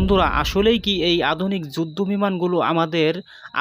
বন্ধুরা, আসলেই কি এই আধুনিক যুদ্ধ বিমানগুলো আমাদের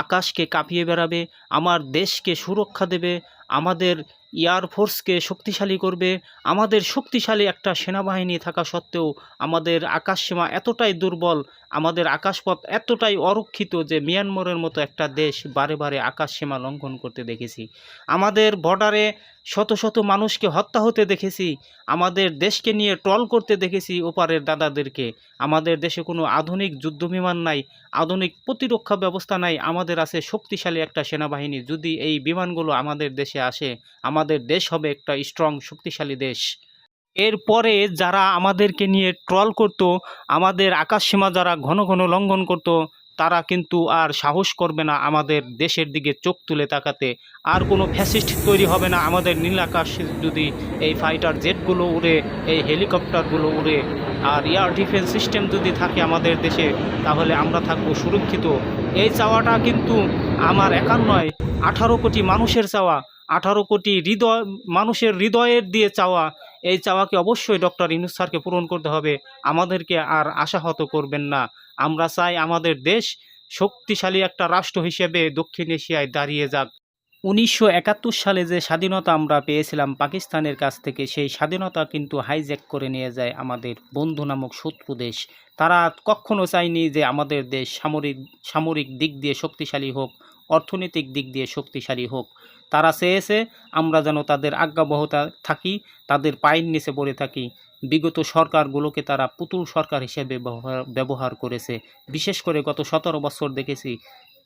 আকাশকে কাঁপিয়ে বেড়াবে, আমার দেশকে সুরক্ষা দেবে, আমাদের এয়ারফোর্সকে শক্তিশালী করবে। আমাদের শক্তিশালী একটা সেনাবাহিনী থাকা সত্ত্বেও আমাদের আকাশসীমা এতটাই দুর্বল, আমাদের আকাশপথ এতটাই অরক্ষিত যে মিয়ানমারের মতো একটা দেশ বারে বারে আকাশসীমা লঙ্ঘন করতে দেখেছি। আমাদের বর্ডারে শত শত মানুষকে হত্যা হতে দেখেছি। আমাদের দেশকে নিয়ে ট্রল করতে দেখেছি ওপারের দাদাদেরকে। আমাদের দেশে কোনো আধুনিক যুদ্ধ বিমান নাই, আধুনিক প্রতিরক্ষা ব্যবস্থা নাই, আমাদের আছে শক্তিশালী একটা সেনাবাহিনী। যদি এই বিমানগুলো আমাদের দেশে আসে আমাদের দেশ হবে একটা স্ট্রং শক্তিশালী দেশ। এরপরে যারা আমাদেরকে নিয়ে ট্রল করত, আমাদের আকাশসীমা যারা ঘন ঘন লঙ্ঘন করত, তারা কিন্তু আর সাহস করবে না আমাদের দেশের দিকে চোখ তুলে তাকাতে। আর কোনো ফ্যাসিস্ট তৈরি হবে না। আমাদের নীল আকাশে যদি এই ফাইটার জেটগুলো উড়ে, এই হেলিকপ্টারগুলো উড়ে, আর এয়ার ডিফেন্স সিস্টেম যদি থাকে আমাদের দেশে, তাহলে আমরা থাকব সুরক্ষিত। এই চাওয়াটা কিন্তু আমার একার নয়, আঠারো কোটি মানুষের চাওয়া। আঠারো কোটি হৃদয়, মানুষের হৃদয়ের দিয়ে চাওয়া, এই চাওয়াকে অবশ্যই ডক্টর ইনুস স্যারকে পূরণ করতে হবে। আমাদেরকে আর আশাহত করবেন না। আমরা চাই আমাদের দেশ শক্তিশালী একটা রাষ্ট্র হিসেবে দক্ষিণ এশিয়ায় দাঁড়িয়ে যাক। উনিশশো একাত্তর সালে যে স্বাধীনতা আমরা পেয়েছিলাম পাকিস্তানের কাছ থেকে, সেই স্বাধীনতা কিন্তু হাইজ্যাক করে নিয়ে যায় আমাদের বন্ধু নামক শত্রু দেশ। তারা কখনো চায়নি যে আমাদের দেশ সামরিক সামরিক দিক দিয়ে শক্তিশালী হোক। অর্থনৈতিক দিক দিয়ে শক্তিশালী হোক। তারা চেয়েছে, আমরা যেন তাদের আজ্ঞাবহতা থাকি, তাদের পায়ের নিচে পড়ে থাকি। বিগত সরকারগুলোকে তারা পুতুল সরকার হিসেবে ব্যবহার করেছে। বিশেষ করে গত সতেরো বছর দেখেছি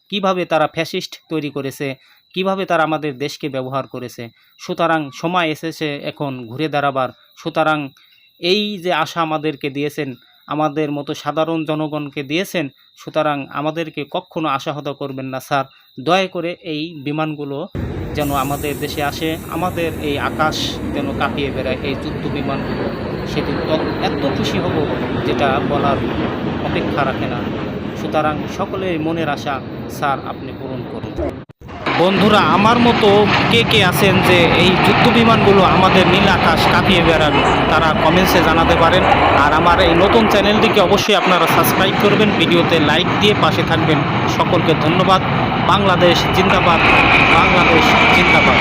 কীভাবে তারা ফ্যাসিস্ট তৈরি করেছে, কীভাবে তারা আমাদের দেশকে ব্যবহার করেছে। সুতরাং সময় এসেছে এখন ঘুরে দাঁড়াবার। সুতরাং এই যে আশা আমাদেরকে দিয়েছেন আমাদের মতো সাধারণ জনগণকে দিয়েছেন, সুতরাং আমাদেরকে কখনো আশাহত করবেন না, স্যার। দয়া করে এই বিমানগুলো যেন আমাদের দেশে আসে, আমাদের এই আকাশ যেন কাঁপিয়ে বেড়ায়, এই যুদ্ধ বিমানগুলো। সেদিন এত খুশি হব যেটা বলার অপেক্ষা রাখে না। সুতরাং সকলের মনের আশা, স্যার, আপনি পূরণ করুন। বন্ধুরা, আমার মতো কে কে আছেন যে এই যুদ্ধ বিমানগুলো আমাদের নীল আকাশ কাঁপিয়ে বেড়ান তারা কমেন্টসে জানাতে পারেন। আর আমার এই নতুন চ্যানেলটিকে অবশ্যই আপনারা সাবস্ক্রাইব করবেন, ভিডিওতে লাইক দিয়ে পাশে থাকবেন। সকলকে ধন্যবাদ। বাংলাদেশ জিন্দাবাদ বাংলাদেশ জিন্দাবাদ।